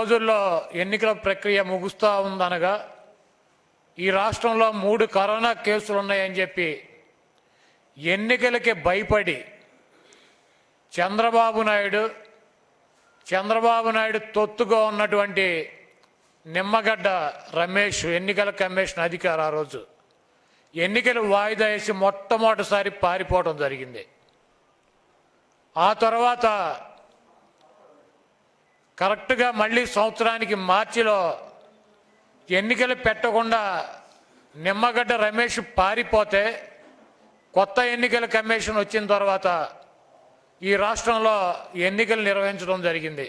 రోజుల్లో ఎన్నికల ప్రక్రియ ముగుస్తూ ఉందనగా ఈ రాష్ట్రంలో మూడు కరోనా కేసులు ఉన్నాయని చెప్పి ఎన్నికలకి భయపడి చంద్రబాబు నాయుడు చంద్రబాబు నాయుడు తొత్తుగా ఉన్నటువంటి నిమ్మగడ్డ రమేష్ ఎన్నికల కమిషన్ అధికారి ఆ రోజు. ఎన్నికలు వాయిదా వేసి మొట్టమొదటిసారి పారిపోవడం జరిగింది. ఆ తర్వాత కరెక్ట్గా మళ్ళీ సంవత్సరానికి మార్చిలో ఎన్నికలు పెట్టకుండా నిమ్మగడ్డ రమేష్ పారిపోతే కొత్త ఎన్నికల కమిషన్ వచ్చిన తర్వాత ఈ రాష్ట్రంలో ఎన్నికలు నిర్వహించడం జరిగింది.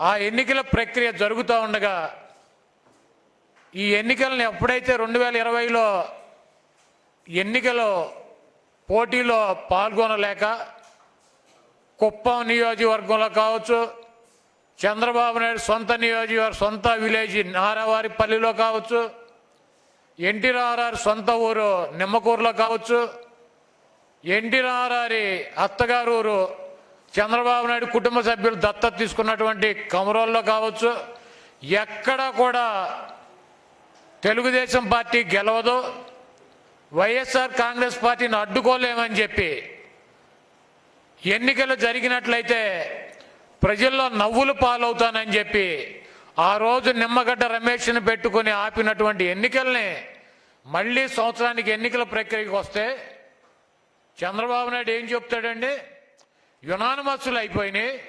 ఆ ఎన్నికల ప్రక్రియ జరుగుతూ ఉండగా ఈ ఎన్నికలను ఎప్పుడైతే రెండు వేల ఇరవైలో ఎన్నికలు పోటీలో పాల్గొనలేక కుప్పం నియోజకవర్గంలో కావచ్చు చంద్రబాబు నాయుడు సొంత నియోజకవర్గ సొంత విలేజ్ నారావారిపల్లిలో కావచ్చు ఎన్టీ రారారి సొంత ఊరు నిమ్మకూరులో కావచ్చు ఎన్టీ రారారి అత్తగారు ఊరు చంద్రబాబు నాయుడు కుటుంబ సభ్యులు దత్తత తీసుకున్నటువంటి కమరోల్లో కావచ్చు ఎక్కడ కూడా తెలుగుదేశం పార్టీ గెలవదు వైఎస్ఆర్ కాంగ్రెస్ పార్టీని అడ్డుకోలేమని చెప్పి ఎన్నికలు జరిగినట్లయితే ప్రజల్లో నవ్వులు పాలవుతానని చెప్పి ఆ రోజు నిమ్మగడ్డ రమేష్ని పెట్టుకుని ఆపినటువంటి ఎన్నికల్ని మళ్ళీ సంవత్సరానికి ఎన్నికల ప్రక్రియకి వస్తే చంద్రబాబు నాయుడు ఏం చెప్తాడండి? యునానమస్సులు అయిపోయినాయి.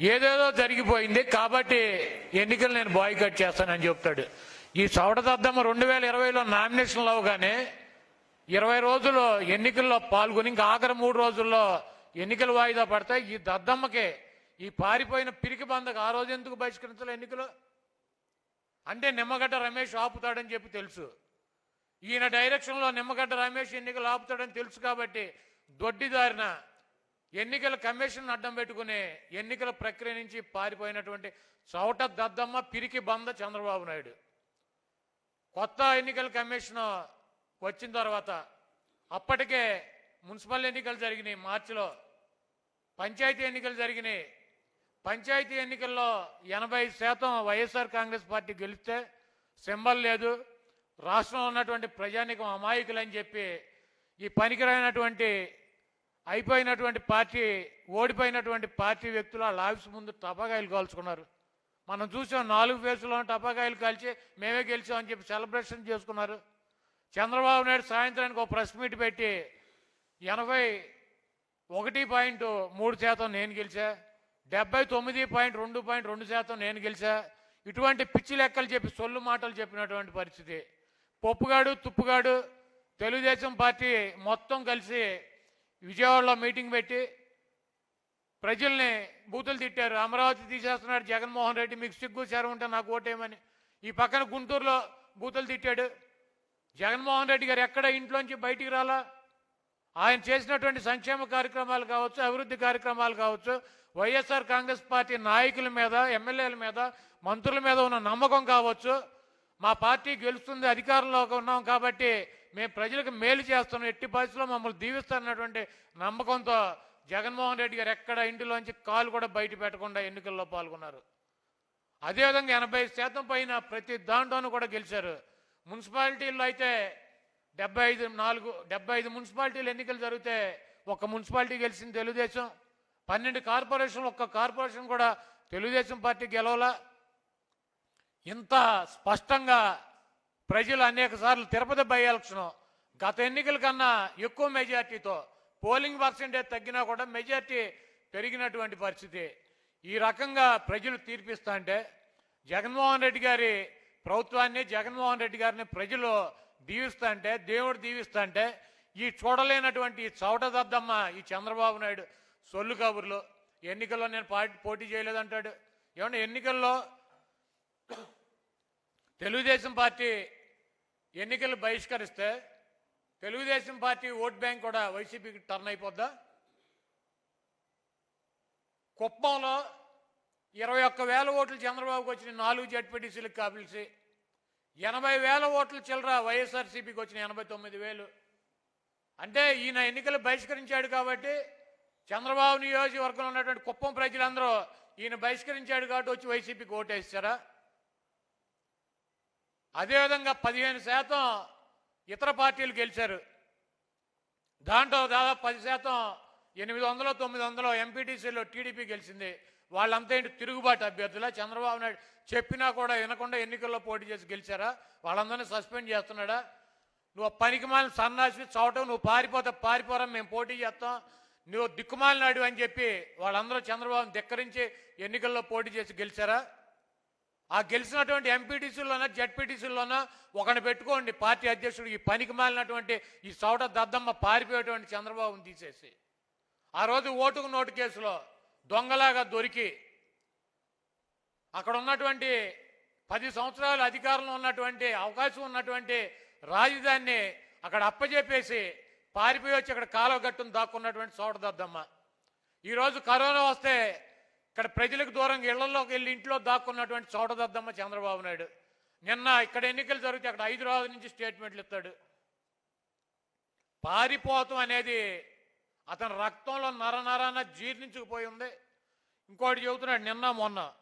ఏదేదో జరిగిపోయింది కాబట్టి ఎన్నికలు నేను బాయ్కట్ చేస్తానని చెప్తాడు. ఈ చౌడదద్దమ్మ రెండు వేల ఇరవైలో నామినేషన్లు అవగానే ఇరవై రోజులు ఎన్నికల్లో పాల్గొని ఇంకా ఆఖరి మూడు రోజుల్లో ఎన్నికలు వాయిదా పడతాయి. ఈ దద్దమ్మకే ఈ పారిపోయిన పిరికి బందకు ఆ రోజు ఎందుకు బహిష్కరించాలి ఎన్నికలు? అంటే నిమ్మగడ్డ రమేష్ ఆపుతాడని చెప్పి తెలుసు. ఈయన డైరెక్షన్లో నిమ్మగడ్డ రమేష్ ఎన్నికలు ఆపుతాడని తెలుసు కాబట్టి దొడ్డిదారిన ఎన్నికల కమిషన్ అడ్డం పెట్టుకుని ఎన్నికల ప్రక్రియ నుంచి పారిపోయినటువంటి చౌట దద్దమ్మ పిరికి బంద చంద్రబాబు నాయుడు. కొత్త ఎన్నికల కమిషన్ వచ్చిన తర్వాత అప్పటికే మున్సిపల్ ఎన్నికలు జరిగినాయి. మార్చిలో పంచాయతీ ఎన్నికలు జరిగినాయి. పంచాయతీ ఎన్నికల్లో ఎనభై శాతం వైఎస్ఆర్ కాంగ్రెస్ పార్టీ గెలిస్తే సింబల్ లేదు. రాష్ట్రంలో ఉన్నటువంటి ప్రజానికం అమాయకులని చెప్పి ఈ పనికిరైనటువంటి అయిపోయినటువంటి పార్టీ ఓడిపోయినటువంటి పార్టీ వ్యక్తులు వాళ్ళ ఆఫీస్ ముందు టపాకాయలు కాల్చుకున్నారు. మనం చూసాం నాలుగు ఫేసులో టపాకాయలు కాల్చి మేమే గెలిచామని చెప్పి సెలబ్రేషన్ చేసుకున్నారు. చంద్రబాబు నాయుడు సాయంత్రానికి ఒక ప్రెస్ మీట్ పెట్టి ఎనభై ఒకటి పాయింట్ మూడు శాతం నేను గెలిచా డెబ్బై తొమ్మిది పాయింట్ రెండు పాయింట్ రెండు శాతం నేను గెలిచా. ఇటువంటి పిచ్చి లెక్కలు చెప్పి సొల్లు మాటలు చెప్పినటువంటి పరిస్థితి. పప్పుగాడు తుప్పుగాడు తెలుగుదేశం పార్టీ మొత్తం కలిసి విజయవాడలో మీటింగ్ పెట్టి ప్రజల్ని బూతులు తిట్టారు. అమరావతి తీసేస్తున్నాడు జగన్మోహన్ రెడ్డి. మీకు సిగ్గు చేరమంటే నాకు ఓటేయమని ఈ పక్కన గుంటూరులో బూతులు తిట్టాడు. జగన్మోహన్ రెడ్డి గారు ఎక్కడ ఇంట్లోంచి బయటికి రాలా? ఆయన చేసినటువంటి సంక్షేమ కార్యక్రమాలు కావచ్చు అభివృద్ధి కార్యక్రమాలు కావచ్చు వైఎస్ఆర్ కాంగ్రెస్ పార్టీ నాయకుల మీద ఎమ్మెల్యేల మీద మంత్రుల మీద ఉన్న నమ్మకం కావచ్చు. మా పార్టీ గెలుస్తుంది అధికారంలో ఉన్నాం కాబట్టి మేము ప్రజలకు మేలు చేస్తున్నాం. ఎట్టి పరిస్థితుల్లో మమ్మల్ని దీవిస్తారన్నటువంటి నమ్మకంతో జగన్మోహన్ రెడ్డి గారు ఎక్కడ ఇంటిలోంచి కాలు కూడా బయట పెట్టకుండా ఎన్నికల్లో పాల్గొన్నారు. అదేవిధంగా ఎనభై శాతం పైన ప్రతి దాంట్లోనూ కూడా గెలిచారు. మున్సిపాలిటీల్లో అయితే డెబ్బై ఐదు నాలుగు డెబ్బై ఐదు మున్సిపాలిటీలు ఎన్నికలు జరిగితే ఒక మున్సిపాలిటీ గెలిచింది తెలుగుదేశం. పన్నెండు కార్పొరేషన్లు ఒక్క కార్పొరేషన్ కూడా తెలుగుదేశం పార్టీ గెలవలా. ఇంత స్పష్టంగా ప్రజలు అనేక సార్లు తిరుపతి బై ఎలక్షన్ గత ఎన్నికల కన్నా ఎక్కువ మెజార్టీతో పోలింగ్ పర్సంటేజ్ తగ్గినా కూడా మెజార్టీ పెరిగినటువంటి పరిస్థితి. ఈ రకంగా ప్రజలు తీర్పిస్తా అంటే జగన్మోహన్ రెడ్డి గారి ప్రభుత్వాన్ని జగన్మోహన్ రెడ్డి గారిని ప్రజలు దీవిస్తుంటే దేవుడు దీవిస్తుంటే ఈ చూడలేనటువంటి ఈ చౌటదద్దమ్మ ఈ చంద్రబాబు నాయుడు సొల్లు కబుర్లు. ఎన్నికల్లో నేను పార్టీ పోటీ చేయలేదంటాడు. ఏమన్నా ఎన్నికల్లో తెలుగుదేశం పార్టీ ఎన్నికలు బహిష్కరిస్తే తెలుగుదేశం పార్టీ ఓట్ బ్యాంక్ కూడా వైసీపీకి టర్న్ అయిపోద్దా? కుప్పంలో ఇరవై ఒక్క వేల ఓట్లు చంద్రబాబుకి వచ్చిన నాలుగు జడ్పీటీసీలకు కాపిలిసి ఎనభై వేల ఓట్లు చిల్లర వైఎస్ఆర్సీపీకి వచ్చిన ఎనభై తొమ్మిది వేలు. అంటే ఈయన ఎన్నికలు బహిష్కరించాడు కాబట్టి చంద్రబాబు నియోజకవర్గంలో ఉన్నటువంటి కుప్పం ప్రజలందరూ ఈయన బహిష్కరించాడు కాబట్టి వచ్చి వైసీపీకి ఓటేస్తారా? అదేవిధంగా పదిహేను శాతం ఇతర పార్టీలు గెలిచారు. దాంట్లో దాదాపు పది శాతం ఎనిమిది వందలు తొమ్మిది వందలు ఎంపీటీసీలో టీడీపీ గెలిచింది. వాళ్ళంతా ఏంటి తిరుగుబాటు అభ్యర్థుల? చంద్రబాబు నాయుడు చెప్పినా కూడా వినకుండా ఎన్నికల్లో పోటీ చేసి గెలిచారా? వాళ్ళందరినీ సస్పెండ్ చేస్తున్నాడా? నువ్వు పనికి మాలిన సన్నాసి చవటం నువ్వు పారిపోతే పారిపోరా మేము పోటీ చేస్తాం. నువ్వు దిక్కుమాలినాడు అని చెప్పి వాళ్ళందరూ చంద్రబాబుని ధిక్కరించి ఎన్నికల్లో పోటీ చేసి గెలిచారా? ఆ గెలిచినటువంటి ఎంపీటీసీలోనో జడ్పీటీసీలోనో ఒకని పెట్టుకోండి పార్టీ అధ్యక్షుడు ఈ పనికి మాలినటువంటి ఈ చౌట దద్దమ్మ పారిపోయేటువంటి చంద్రబాబుని తీసేసి. ఆ రోజు ఓటుకు నోటు కేసులో దొంగలాగా దొరికి అక్కడ ఉన్నటువంటి పది సంవత్సరాలు అధికారంలో ఉన్నటువంటి అవకాశం ఉన్నటువంటి రాజధానిని అక్కడ అప్పజెప్పేసి పారిపోయి వచ్చి అక్కడ కాలువ గట్టును దాక్కున్నటువంటి చోటదద్దమ్మ ఈరోజు కరోనా వస్తే ఇక్కడ ప్రజలకు దూరంగా ఇళ్ళలోకి వెళ్ళి ఇంట్లో దాక్కున్నటువంటి చోటదద్దమ్మ చంద్రబాబు నాయుడు. నిన్న ఇక్కడ ఎన్నికలు జరిగితే అక్కడ హైదరాబాద్ నుంచి స్టేట్మెంట్లు ఇస్తాడు. పారిపోతం అనేది అతని రక్తంలో నర నరాన జీర్ణించుకుపోయి ఉంది. ఇంకోటి చెబుతున్నాడు నిన్న మొన్న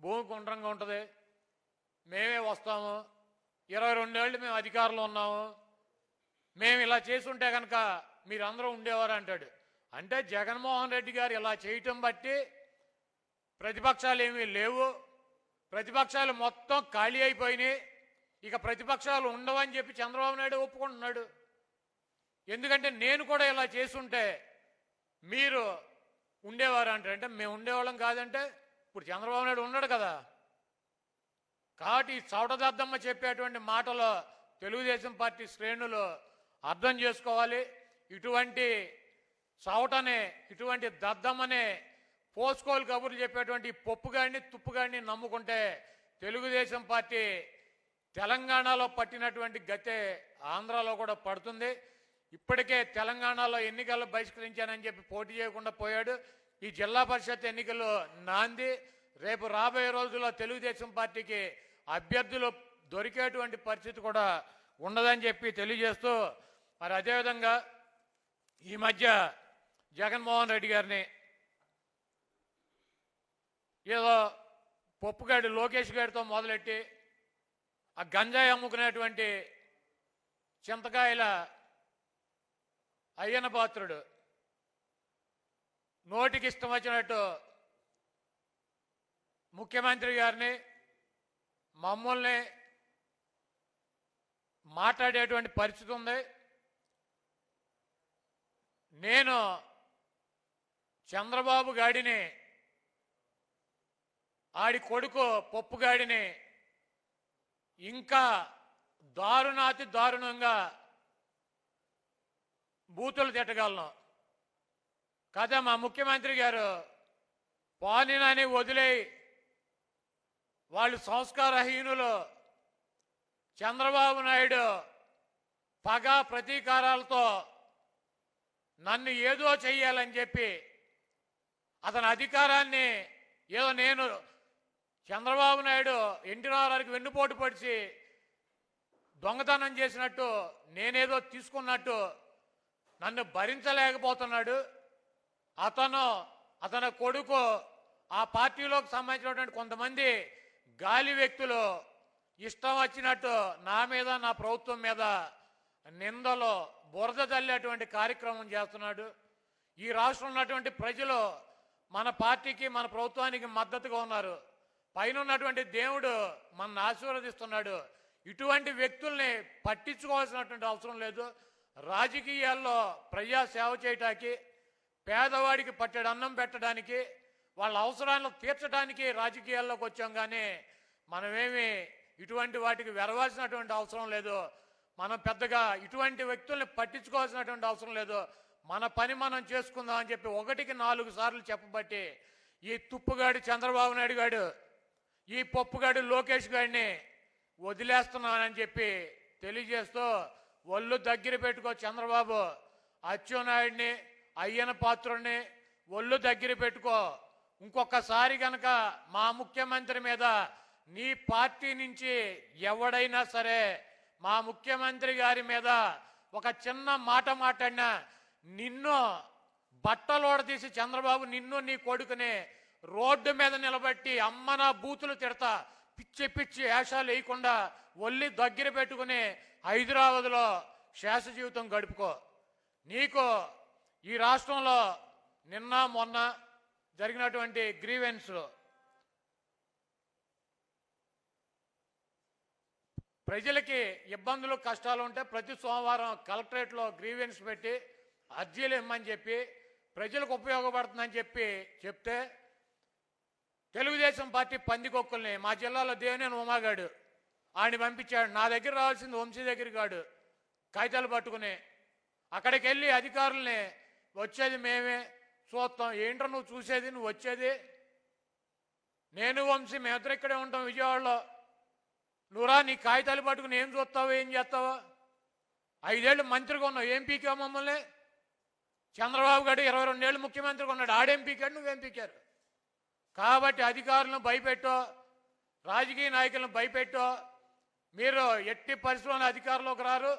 భూమి గుండ్రంగా ఉంటుంది. మేమే వస్తాము. ఇరవై రెండేళ్ళు మేము అధికారంలో ఉన్నాము. మేము ఇలా చేసుంటే కనుక మీరందరూ ఉండేవారు అంటాడు. అంటే జగన్మోహన్ రెడ్డి గారు ఇలా చేయటం బట్టి ప్రతిపక్షాలు ఏమీ లేవు. ప్రతిపక్షాలు మొత్తం ఖాళీ అయిపోయినాయి. ఇక ప్రతిపక్షాలు ఉండవని చెప్పి చంద్రబాబు నాయుడు ఒప్పుకుంటున్నాడు. ఎందుకంటే నేను కూడా ఇలా చేసుంటే మీరు ఉండేవారు అంటారు అంటే మేము ఉండేవాళ్ళం కాదంటే ఇప్పుడు చంద్రబాబు నాయుడు ఉన్నాడు కదా. కాబట్టి ఈ చౌటదద్దమ్మ చెప్పేటువంటి మాటలో తెలుగుదేశం పార్టీ శ్రేణులు అర్థం చేసుకోవాలి. ఇటువంటి చౌటనే ఇటువంటి దద్దమ్మనే పోసుకోలు కబుర్లు చెప్పేటువంటి పొప్పుగాడిని తుప్పుగాడిని నమ్ముకుంటే తెలుగుదేశం పార్టీ తెలంగాణలో పట్టినటువంటి గతే ఆంధ్రాలో కూడా పడుతుంది. ఇప్పటికే తెలంగాణలో ఎన్నికల్లో బహిష్కరించానని చెప్పి పోటీ చేయకుండా పోయాడు. ఈ జిల్లా పరిషత్ ఎన్నికలు నాంది. రేపు రాబోయే రోజుల్లో తెలుగుదేశం పార్టీకి అభ్యర్థులు దొరికేటువంటి పరిస్థితి కూడా ఉండదని చెప్పి తెలియజేస్తూ మరి అదేవిధంగా ఈ మధ్య జగన్మోహన్ రెడ్డి గారిని ఏదో పప్పుగాడి లోకేష్ గారితో మొదలెట్టి ఆ గంజాయి అమ్ముకునేటువంటి చింతకాయల అయ్యన పాత్రుడు. నోటికి ఇష్టం వచ్చినట్టు ముఖ్యమంత్రి గారిని మమ్మల్ని మాట్లాడేటువంటి పరిస్థితి ఉంది. నేను చంద్రబాబు గాడిని ఆడి కొడుకు పప్పుగాడిని ఇంకా దారుణాతి దారుణంగా బూతులు తిట్టగలను. కదా మా ముఖ్యమంత్రి గారు పానినని వదిలేయి. వాళ్ళు సంస్కారహీనులు. చంద్రబాబు నాయుడు పగ ప్రతీకారాలతో నన్ను ఏదో చెయ్యాలని చెప్పి అతని అధికారాన్ని ఏదో నేను చంద్రబాబు నాయుడు ఎన్టీ రామారావుకి వెన్నుపోటు పడిచి దొంగతనం చేసినట్టు నేనేదో తీసుకున్నట్టు నన్ను భరించలేకపోతున్నాడు. అతను అతని కొడుకు ఆ పార్టీలోకి సంబంధించినటువంటి కొంతమంది గాలి వ్యక్తులు ఇష్టం వచ్చినట్టు నా మీద నా ప్రభుత్వం మీద నిందలో బురద చల్లేటువంటి కార్యక్రమం చేస్తున్నాడు. ఈ రాష్ట్రంలో ఉన్నటువంటి ప్రజలు మన పార్టీకి మన ప్రభుత్వానికి మద్దతుగా ఉన్నారు. పైన ఉన్నటువంటి దేవుడు మనల్ని ఆశీర్వదిస్తున్నాడు. ఇటువంటి వ్యక్తుల్ని పట్టించుకోవాల్సినటువంటి అవసరం లేదు. రాజకీయాల్లో ప్రజా సేవ చేయటానికి పేదవాడికి పట్టెడు అన్నం పెట్టడానికి వాళ్ళ అవసరాలను తీర్చడానికి రాజకీయాల్లోకి వచ్చాం కానీ మనమేమి ఇటువంటి వాటికి వెరవాల్సినటువంటి అవసరం లేదు. మనం పెద్దగా ఇటువంటి వ్యక్తుల్ని పట్టించుకోవాల్సినటువంటి అవసరం లేదు. మన పని మనం చేసుకుందాం అని చెప్పి ఒకటికి నాలుగు సార్లు చెప్పబట్టి ఈ తుప్పుగాడు చంద్రబాబు నాయుడు గాడు ఈ పప్పుగాడు లోకేష్ గాడిని వదిలేస్తున్నానని చెప్పి తెలియజేస్తూ ఒళ్ళు దగ్గర పెట్టుకో చంద్రబాబు. అచ్చెన్నాయుడిని అయ్యన పాత్రుడిని ఒళ్ళు దగ్గర పెట్టుకో. ఇంకొకసారి గనక మా ముఖ్యమంత్రి మీద నీ పార్టీ నుంచి ఎవడైనా సరే మా ముఖ్యమంత్రి గారి మీద ఒక చిన్న మాట మాట్లాడినా నిన్ను బట్టలోడదీసి తీసి చంద్రబాబు నిన్ను నీ కొడుకుని రోడ్డు మీద నిలబెట్టి అమ్మ నా బూతులు తిడతా. పిచ్చి పిచ్చి వేషాలు వేయకుండా ఒల్లి దగ్గర పెట్టుకుని హైదరాబాద్లో శేష జీవితం గడుపుకో. నీకు ఈ రాష్ట్రంలో నిన్న మొన్న జరిగినటువంటి గ్రీవెన్స్లో ప్రజలకి ఇబ్బందులు కష్టాలు ఉంటే ప్రతి సోమవారం కలెక్టరేట్లో గ్రీవెన్స్ పెట్టి అర్జీలు ఇమ్మని చెప్పి ప్రజలకు ఉపయోగపడుతుందని చెప్పి చెప్తే తెలుగుదేశం పార్టీ పందికొక్కుల్ని. మా జిల్లాలో దేవినేని ఉమాగాడు. ఆయన పంపించాడు. నా దగ్గర రావాల్సింది వంశీ దగ్గర కాడు. కాగితాలు పట్టుకుని అక్కడికి వెళ్ళి అధికారుల్ని వచ్చేది మేమే చూస్తాం. ఏంటో నువ్వు చూసేది? నువ్వు వచ్చేది? నేను వంశీ మేమిద్దరు ఇక్కడే ఉంటాం విజయవాడలో. నువ్వురా నీ కాగితాలు పట్టుకుని ఏం చూస్తావు ఏం చేస్తావో? ఐదేళ్ళు మంత్రిగా ఉన్నావు. ఏం పీకావు మమ్మల్ని? చంద్రబాబు గారు ఇరవై రెండేళ్ళు ముఖ్యమంత్రిగా ఉన్నాడు. ఆడేం పీకాడు? నువ్వేం పీకారు? కాబట్టి అధికారులను భయపెట్టో రాజకీయ నాయకులను భయపెట్టో మీరు ఎట్టి పరిస్థితుల్లో అధికారంలోకి రారు.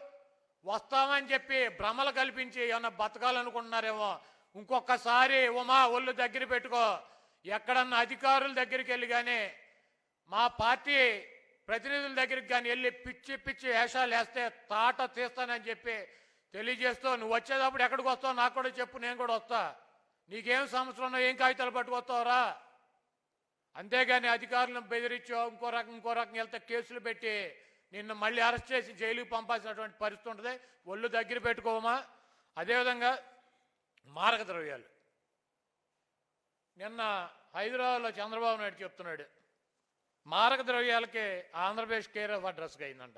వస్తామని చెప్పి భ్రమలు కల్పించి ఏమన్నా బతకాలనుకుంటున్నారేమో. ఇంకొకసారి ఉమా ఒళ్ళు దగ్గర పెట్టుకో. ఎక్కడన్నా అధికారుల దగ్గరికి వెళ్ళి కానీ మా పార్టీ ప్రతినిధుల దగ్గరికి కానీ వెళ్ళి పిచ్చి పిచ్చి వేషాలు వేస్తే తాట తీస్తానని చెప్పి తెలియజేస్తూ నువ్వు వచ్చేటప్పుడు ఎక్కడికి వస్తావు? నాకు కూడా చెప్పు నేను కూడా వస్తా. నీకేం సమస్యలు ఏం కాగితాలు పట్టుకొస్తావురా? అంతేగాని అధికారులను బెదిరించో ఇంకో రకం ఇంకో రకం వెళ్తే కేసులు పెట్టి నిన్ను మళ్ళీ అరెస్ట్ చేసి జైలుకి పంపాల్సినటువంటి పరిస్థితి ఉంటుంది. ఒళ్ళు దగ్గర పెట్టుకోమా? అదేవిధంగా మారక ద్రవ్యాలు. నిన్న హైదరాబాద్లో చంద్రబాబు నాయుడు చెప్తున్నాడు మారక ద్రవ్యాలకి ఆంధ్రప్రదేశ్ కేర్ ఆఫ్ అడ్రస్గా అయిందంట.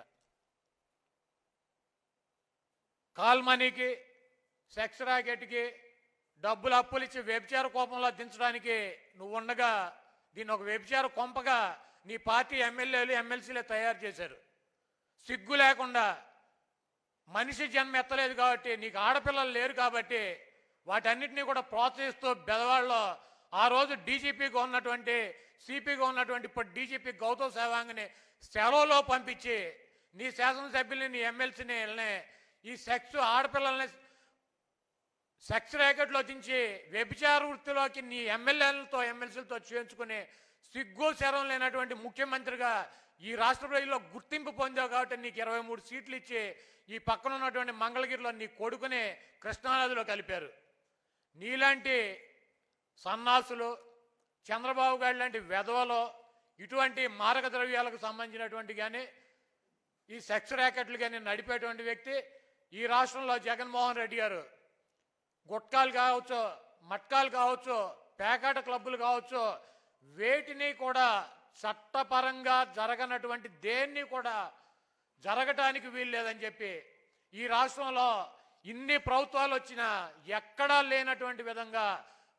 కాల్ మనీకి సెక్స్ రాకెట్కి డబ్బులు అప్పులు ఇచ్చి వ్యభిచార కోపంలో దించడానికి నువ్వు ఉండగా దీన్ని ఒక వ్యభిచార కొంపగా నీ పార్టీ ఎమ్మెల్యేలు ఎమ్మెల్సీలే తయారు చేశారు. సిగ్గు లేకుండా మనిషి జన్మ ఎత్తలేదు కాబట్టి నీకు ఆడపిల్లలు లేరు కాబట్టి వాటన్నిటినీ కూడా ప్రోత్సహిస్తూ బెదవాళ్ళలో ఆ రోజు డీజీపీగా ఉన్నటువంటి సిపిగా ఉన్నటువంటి ఇప్పుడు డీజీపీ గౌతమ్ సేవాంగ్ని సెలవులో పంపించి నీ శాసనసభ్యుల్ని నీ ఎమ్మెల్సీని వీళ్ళని ఈ సెక్స్ ఆడపిల్లల్ని సెక్స్ ర్యాకెట్లో దించి వ్యభిచార వృత్తిలోకి నీ ఎమ్మెల్యేలతో ఎమ్మెల్సీలతో చేయించుకుని సిగ్గు శరం లేనటువంటి ముఖ్యమంత్రిగా ఈ రాష్ట్ర ప్రజల్లో గుర్తింపు పొందావు కాబట్టి నీకు ఇరవై మూడు సీట్లు ఇచ్చి ఈ పక్కన ఉన్నటువంటి మంగళగిరిలో నీ కొడుకుని కృష్ణానదిలో కలిపారు. నీలాంటి సన్నాసులు చంద్రబాబు గారి లాంటి వెధవలో ఇటువంటి మారక ద్రవ్యాలకు సంబంధించినటువంటి కానీ ఈ సెక్స్ ర్యాకెట్లు కానీ నడిపేటువంటి వ్యక్తి ఈ రాష్ట్రంలో జగన్మోహన్ రెడ్డి గారు. గుట్కాలు కావచ్చు మట్కాలు కావచ్చు పేకాట క్లబ్బులు కావచ్చు వేటిని కూడా చట్టపరంగా జరగనటువంటి దేన్ని కూడా జరగటానికి వీలు లేదని చెప్పి ఈ రాష్ట్రంలో ఇన్ని ప్రభుత్వాలు వచ్చినా ఎక్కడా లేనటువంటి విధంగా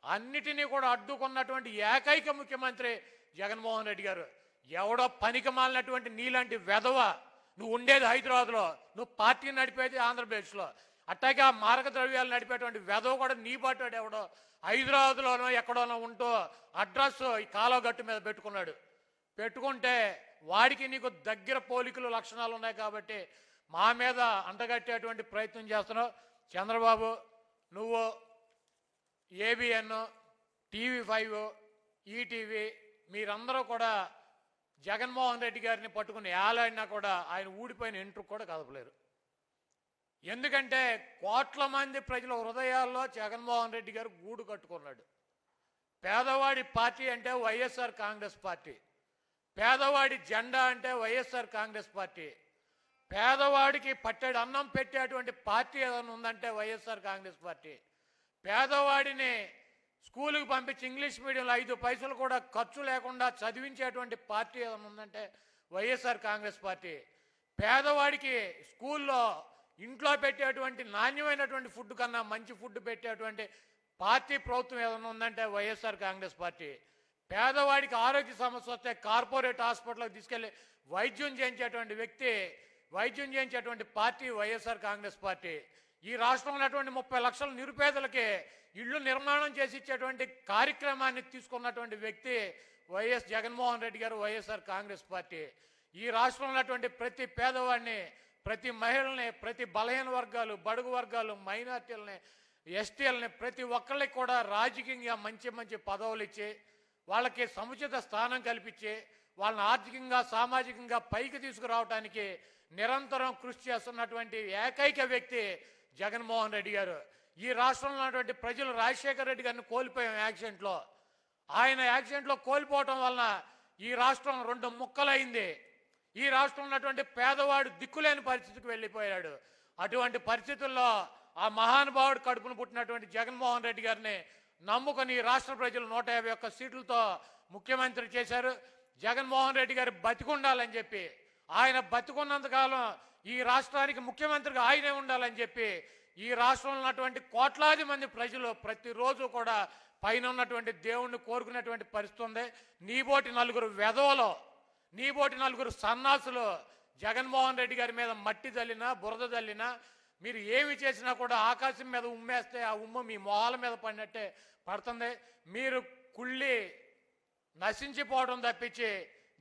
అన్నిటినీ కూడా అడ్డుకున్నటువంటి ఏకైక ముఖ్యమంత్రి జగన్మోహన్ రెడ్డి గారు. ఎవడో పనికి మాలినటువంటి నీలాంటి వెధవ నువ్వు ఉండేది హైదరాబాద్లో నువ్వు పార్టీ నడిపేది ఆంధ్రప్రదేశ్లో. అట్టాగే ఆ మారక ద్రవ్యాలు నడిపేటువంటి వెధవ కూడా నీ పాటాడు ఎవడో హైదరాబాద్లోనో ఎక్కడోనో ఉంటూ అడ్రస్ ఈ కాలువగట్టు మీద పెట్టుకున్నాడు. పెట్టుకుంటే వాడికి నీకు దగ్గర పోలికలు లక్షణాలు ఉన్నాయి కాబట్టి మా మీద అంటగట్టేటువంటి ప్రయత్నం చేస్తున్నావు. చంద్రబాబు నువ్వు ఏబిఎన్ టీవీ ఫైవ్ ఈటీవీ మీరందరూ కూడా జగన్మోహన్ రెడ్డి గారిని పట్టుకుని ఏలాడినా కూడా ఆయన ఊడిపోయిన ఎంట్రు కూడా కదపలేరు. ఎందుకంటే కోట్ల మంది ప్రజల హృదయాల్లో జగన్మోహన్ రెడ్డి గారు గూడు కట్టుకున్నాడు. పేదవాడి పార్టీ అంటే వైఎస్ఆర్ కాంగ్రెస్ పార్టీ. పేదవాడి జెండా అంటే వైఎస్ఆర్ కాంగ్రెస్ పార్టీ. పేదవాడికి పట్టెడు అన్నం పెట్టేటువంటి పార్టీ ఏదైనా ఉందంటే వైఎస్ఆర్ కాంగ్రెస్ పార్టీ. పేదవాడిని స్కూలుకి పంపించి ఇంగ్లీష్ మీడియంలో ఐదు పైసలు కూడా ఖర్చు లేకుండా చదివించేటువంటి పార్టీ ఏదైనా ఉందంటే వైఎస్ఆర్ కాంగ్రెస్ పార్టీ. పేదవాడికి స్కూల్లో ఇంట్లో పెట్టేటువంటి నాణ్యమైనటువంటి ఫుడ్ కన్నా మంచి ఫుడ్ పెట్టేటువంటి పార్టీ ప్రభుత్వం ఏదైనా ఉందంటే వైఎస్ఆర్ కాంగ్రెస్ పార్టీ. పేదవాడికి ఆరోగ్య సమస్య వస్తే కార్పొరేట్ హాస్పిటల్కి తీసుకెళ్ళి వైద్యం చేయించేటువంటి వ్యక్తి వైద్యం చేయించేటువంటి పార్టీ వైఎస్ఆర్ కాంగ్రెస్ పార్టీ. ఈ రాష్ట్రంలో ఉన్నటువంటి ముప్పై లక్షల నిరుపేదలకి ఇళ్ళు నిర్మాణం చేసి ఇచ్చేటువంటి కార్యక్రమాన్ని తీసుకున్నటువంటి వ్యక్తి వైఎస్ జగన్మోహన్ రెడ్డి గారు వైఎస్ఆర్ కాంగ్రెస్ పార్టీ. ఈ రాష్ట్రంలో ఉన్నటువంటి ప్రతి పేదవాడిని ప్రతి మహిళల్ని ప్రతి బలహీన వర్గాలు బడుగు వర్గాలు మైనార్టీలని ఎస్టీఎల్ని ప్రతి ఒక్కళ్ళకి కూడా రాజకీయంగా మంచి మంచి పదవులు ఇచ్చి వాళ్ళకి సముచిత స్థానం కల్పించి వాళ్ళని ఆర్థికంగా సామాజికంగా పైకి తీసుకురావడానికి నిరంతరం కృషి చేస్తున్నటువంటి ఏకైక వ్యక్తి జగన్మోహన్ రెడ్డి గారు. ఈ రాష్ట్రంలో ఉన్నటువంటి ప్రజలు రాజశేఖర రెడ్డి గారిని కోల్పోయాం యాక్సిడెంట్లో. ఆయన యాక్సిడెంట్లో కోల్పోవటం వలన ఈ రాష్ట్రం రెండు ముక్కలైంది. ఈ రాష్ట్రంలో ఉన్నటువంటి పేదవాడు దిక్కులేని పరిస్థితికి వెళ్ళిపోయాడు. అటువంటి పరిస్థితుల్లో ఆ మహానుభావుడు కడుపును పుట్టినటువంటి జగన్మోహన్ రెడ్డి గారిని నమ్ముకొని ఈ రాష్ట్ర ప్రజలు నూట యాభై ఒక్క సీట్లతో ముఖ్యమంత్రి చేశారు. జగన్మోహన్ రెడ్డి గారు బతికుండాలని చెప్పి ఆయన బతికున్నంత కాలం ఈ రాష్ట్రానికి ముఖ్యమంత్రిగా ఆయనే ఉండాలని చెప్పి ఈ రాష్ట్రంలో ఉన్నటువంటి కోట్లాది మంది ప్రజలు ప్రతిరోజు కూడా పైన ఉన్నటువంటి దేవుణ్ణి కోరుకునేటువంటి పరిస్థితి ఉంది. నీబోటి నలుగురు వెధవలో నీబోటి నలుగురు సన్నాసులు జగన్మోహన్ రెడ్డి గారి మీద మట్టి జల్లినా బురద జల్లినా మీరు ఏమి చేసినా కూడా ఆకాశం మీద ఉమ్మేస్తే ఆ ఉమ్మ మీ మొహాల మీద పడినట్టే పడుతుంది. మీరు కుళ్ళి నశించిపోవడం తప్పించి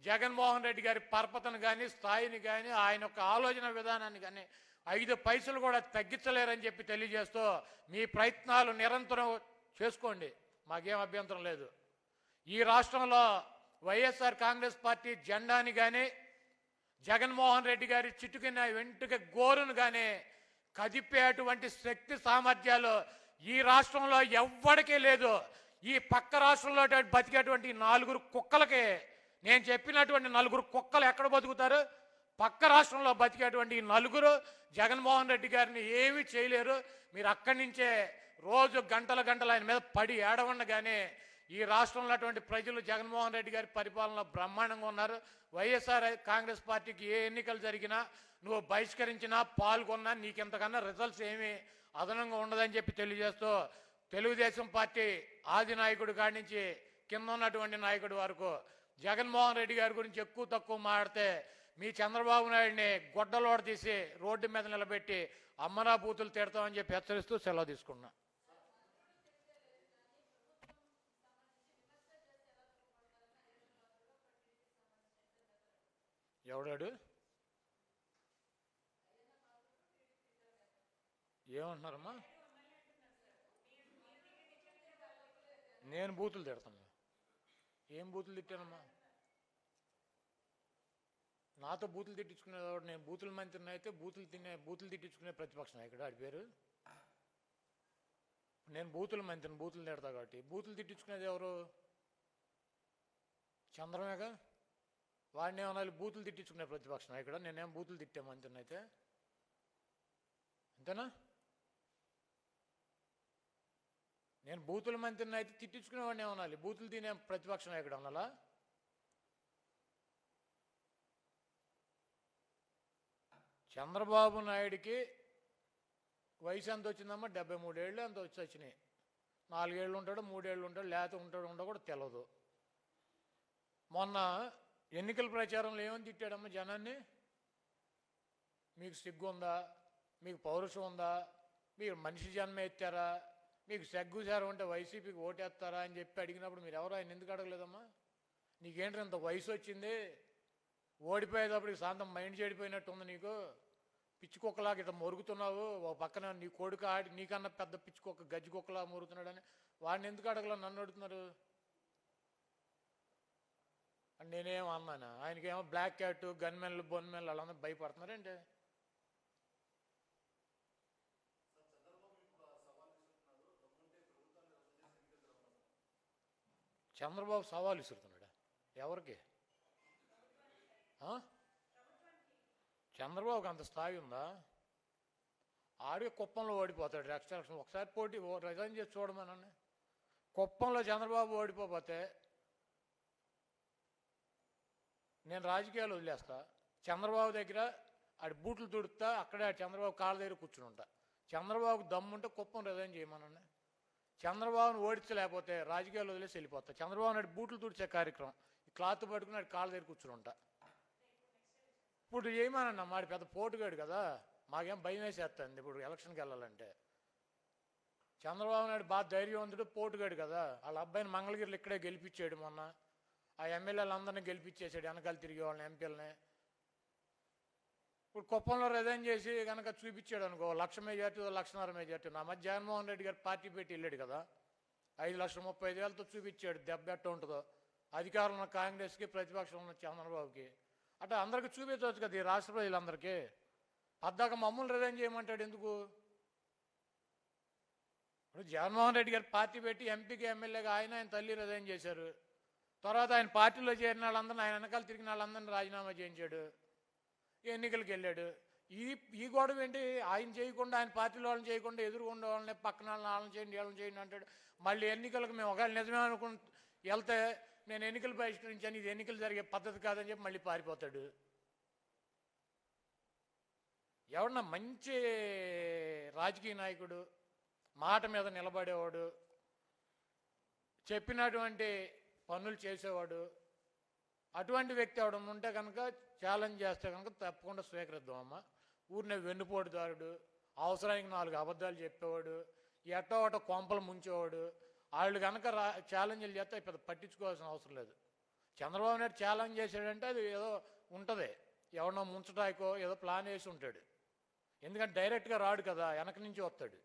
జగన్మోహన్ రెడ్డి గారి పరపతను కానీ స్థాయిని కానీ ఆయన యొక్క ఆలోచన విధానాన్ని కానీ ఐదు పైసలు కూడా తగ్గించలేరని చెప్పి తెలియజేస్తూ మీ ప్రయత్నాలు నిరంతరం చేసుకోండి. మాకేం అభ్యంతరం లేదు. ఈ రాష్ట్రంలో వైఎస్ఆర్ కాంగ్రెస్ పార్టీ జెండాని కానీ జగన్మోహన్ రెడ్డి గారి చిటుకిన వెంటుక గోరును కానీ కదిపేటువంటి శక్తి సామర్థ్యాలు ఈ రాష్ట్రంలో ఎవ్వడికి లేదు. ఈ పక్క రాష్ట్రంలో బతికేటువంటి ఈ నాలుగురు కుక్కలకే నేను చెప్పినటువంటి నలుగురు కుక్కలు ఎక్కడ బతుకుతారు? పక్క రాష్ట్రంలో బతికేటువంటి నలుగురు జగన్మోహన్ రెడ్డి గారిని ఏమీ చేయలేరు. మీరు అక్కడి నుంచే రోజు గంటల గంటలు ఆయన మీద పడి ఏడవండగానే ఈ రాష్ట్రంలో అటువంటి ప్రజలు జగన్మోహన్ రెడ్డి గారి పరిపాలనలో బ్రహ్మాండంగా ఉన్నారు. వైఎస్ఆర్ కాంగ్రెస్ పార్టీకి ఏ ఎన్నికలు జరిగినా నువ్వు బహిష్కరించినా పాల్గొన్నా నీకింతకన్నా రిజల్ట్స్ ఏమీ అదనంగా ఉండదని చెప్పి తెలియజేస్తూ తెలుగుదేశం పార్టీ ఆది నాయకుడు కాడి నుంచి కింద ఉన్నటువంటి నాయకుడి వరకు జగన్మోహన్ రెడ్డి గారి గురించి ఎక్కువ తక్కువ మాట్లాడితే మీ చంద్రబాబు నాయుడిని గొడ్డలోడ తీసి రోడ్డు మీద నిలబెట్టి అమ్మనా బూతులు తిడతామని చెప్పి హెచ్చరిస్తూ సెలవు తీసుకున్నా ఎవడాడు? ఏమంటున్నారమ్మా? నేను బూతులు తిడతాను. ఏం బూతులు తిట్టానమ్మా? నాతో బూతులు తిట్టించుకునేది ఎవడు? నేను బూతుల మంత్రిని అయితే బూతులు తినే బూతులు తిట్టించుకునే ప్రతిపక్షం ఇక్కడ ఆడి పేరు? నేను బూతుల మంత్రిని బూతులు తిడతా కాబట్టి. బూతులు తిట్టించుకునేది ఎవరు? చంద్రమేగా? వాడిని ఏమన్నా బూతులు తిట్టించుకునే ప్రతిపక్షం ఇక్కడ? నేనేం బూతులు తిట్టాము అంతనైతే అంతేనా? నేను బూతుల మంత్రిని అయితే తిట్టించుకునేవాడిని ఏమనాలి బూతులు తినే ప్రతిపక్షం నాయకుడు అనాలా చంద్రబాబు నాయుడికి వయసు ఎంత వచ్చిందమ్మా? డెబ్బై మూడేళ్ళు ఎంత వచ్చి వచ్చినాయి? నాలుగేళ్ళు ఉంటాడు మూడేళ్ళు ఉంటాడు లేత ఉంటాడు ఉండో కూడా తెలియదు మొన్న ఎన్నికల ప్రచారంలో ఏమని తిట్టాడమ్మ జనాన్ని? మీకు సిగ్గు ఉందా మీకు పౌరుషం ఉందా? మీరు మనిషి జన్మ ఎత్తారా? మీకు సెగ్గు సారం ఉంటే వైసీపీకి ఓటేస్తారా అని చెప్పి అడిగినప్పుడు మీరు ఎవరు? ఆయన ఎందుకు అడగలేదమ్మా? నీకేంటి ఇంత వయసు వచ్చింది? ఓడిపోయేటప్పటికి సాంతం మైండ్ చెడిపోయినట్టు ఉంది నీకు పిచ్చికొక్కలాగా ఇట్లా మొరుగుతున్నావు? ఒక పక్కన నీ కొడుకు ఆడి నీకన్నా పెద్ద పిచ్చికొక్క కుక్క గజ్జి కుక్కలా మొరుగుతున్నాడని వాడిని ఎందుకు అడగల నన్ను అడుగుతున్నారు? అని నేనేం అన్నాను? ఆయనకేమో బ్లాక్ క్యాట్ గన్మెన్లు బొన్మెన్లు వాళ్ళందరూ భయపడుతున్నారంటే చంద్రబాబు సవాలు విసురుతున్నాడా? ఎవరికి? చంద్రబాబుకి అంత స్థాయి ఉందా? ఆడికి కుప్పంలో ఓడిపోతాడు. నెక్స్ట్ ఎలక్షన్ ఒకసారి పోటీ ఓ- రిజైన్ చేసి చూడమనండి. కుప్పంలో చంద్రబాబు ఓడిపోతే నేను రాజకీయాలు వదిలేస్తా. చంద్రబాబు దగ్గర ఆడి బూట్లు తుడుతా అక్కడే చంద్రబాబు కాళ్ళ దగ్గర కూర్చుని ఉంటా. చంద్రబాబుకు దమ్ముంటే కుప్పం రిజైన్ చేయమనండి. చంద్రబాబును ఓడించలేకపోతే రాజకీయాలు వదిలేసి వెళ్ళిపోతా. చంద్రబాబు నాడు బూట్లు తుడిచే కార్యక్రమం ఈ క్లాత్ పట్టుకుని నాడు కాళ్ళ దగ్గర కూర్చుని ఉంటా. ఇప్పుడు చేయమనన్నా మాడి పెద్ద పోటుగాడు కదా మాకేం భయం వేసేస్తుంది ఇప్పుడు ఎలక్షన్కి వెళ్ళాలంటే. చంద్రబాబు నాయుడు బాగా ధైర్యవంతుడు పోటుగాడు కదా వాళ్ళ అబ్బాయిని మంగళగిరిలో ఇక్కడే గెలిపించాడు మొన్న. ఆ ఎమ్మెల్యేలందరినీ గెలిపించేసాడు వెనకాల తిరిగే వాళ్ళని ఎంపీలని. ఇప్పుడు కుప్పంలో రిజైన్ చేసి కనుక చూపించాడు అనుకో లక్ష మెజార్టీ లక్షన్నర మెజార్టీ నా మధ్య జగన్మోహన్ రెడ్డి గారు పార్టీ పెట్టి వెళ్ళాడు కదా. ఐదు లక్షల ముప్పై ఐదు వేలతో చూపించాడు దెబ్బ ఎట్ట ఉంటుందో. అధికారం ఉన్న కాంగ్రెస్కి ప్రతిపక్షం ఉన్న చంద్రబాబుకి. అంటే అందరికీ చూపించవచ్చు కదా ఈ రాష్ట్ర ప్రజలందరికీ. పద్దాక మమ్మల్ని రిజైన్ చేయమంటాడు ఎందుకు? ఇప్పుడు జగన్మోహన్ రెడ్డి గారు పార్టీ పెట్టి ఎంపీకి ఎమ్మెల్యేగా ఆయన ఆయన తల్లి రిజైన్ చేశారు. తర్వాత ఆయన పార్టీలో చేరిన వాళ్ళందరినీ ఆయన వెనకాల తిరిగిన వాళ్ళందరినీ రాజీనామా చేయించాడు. ఎన్నికలకు వెళ్ళాడు. ఈ ఈ గొడవ ఏంటి? ఆయన చేయకుండా ఆయన పార్టీలో వాళ్ళని చేయకుండా ఎదురుకుండా వాళ్ళని పక్కన వాళ్ళని వాళ్ళని చేయండి వాళ్ళని చేయండి అంటాడు. మళ్ళీ ఎన్నికలకు మేము ఒకవేళ నిజమే అనుకుని వెళ్తే నేను ఎన్నికలు బహిష్కరించాను ఇది ఎన్నికలు జరిగే పద్ధతి కాదని చెప్పి మళ్ళీ పారిపోతాడు. ఎవడన్నా మంచి రాజకీయ నాయకుడు మాట మీద నిలబడేవాడు చెప్పినటువంటి పనులు చేసేవాడు అటువంటి వ్యక్తి అవడం ఉంటే కనుక ఛాలెంజ్ చేస్తే కనుక తప్పకుండా స్వీకరిద్దామమ్మ ఊరినే వెన్నుపోటుదారుడు అవసరానికి నాలుగు అబద్ధాలు చెప్పేవాడు ఎట్టో ఒకటో కొంపలు ముంచేవాడు. వాళ్ళు కనుక రా ఛాలెంజ్లు చేస్తే పెద్ద పట్టించుకోవాల్సిన అవసరం లేదు. చంద్రబాబు నాయుడు ఛాలెంజ్ చేశాడంటే అది ఏదో ఉంటుంది. ఎవరినో ముంచటానికో ఏదో ప్లాన్ వేసి ఉంటాడు. ఎందుకంటే డైరెక్ట్గా రాడు కదా వెనక నుంచి వస్తాడు.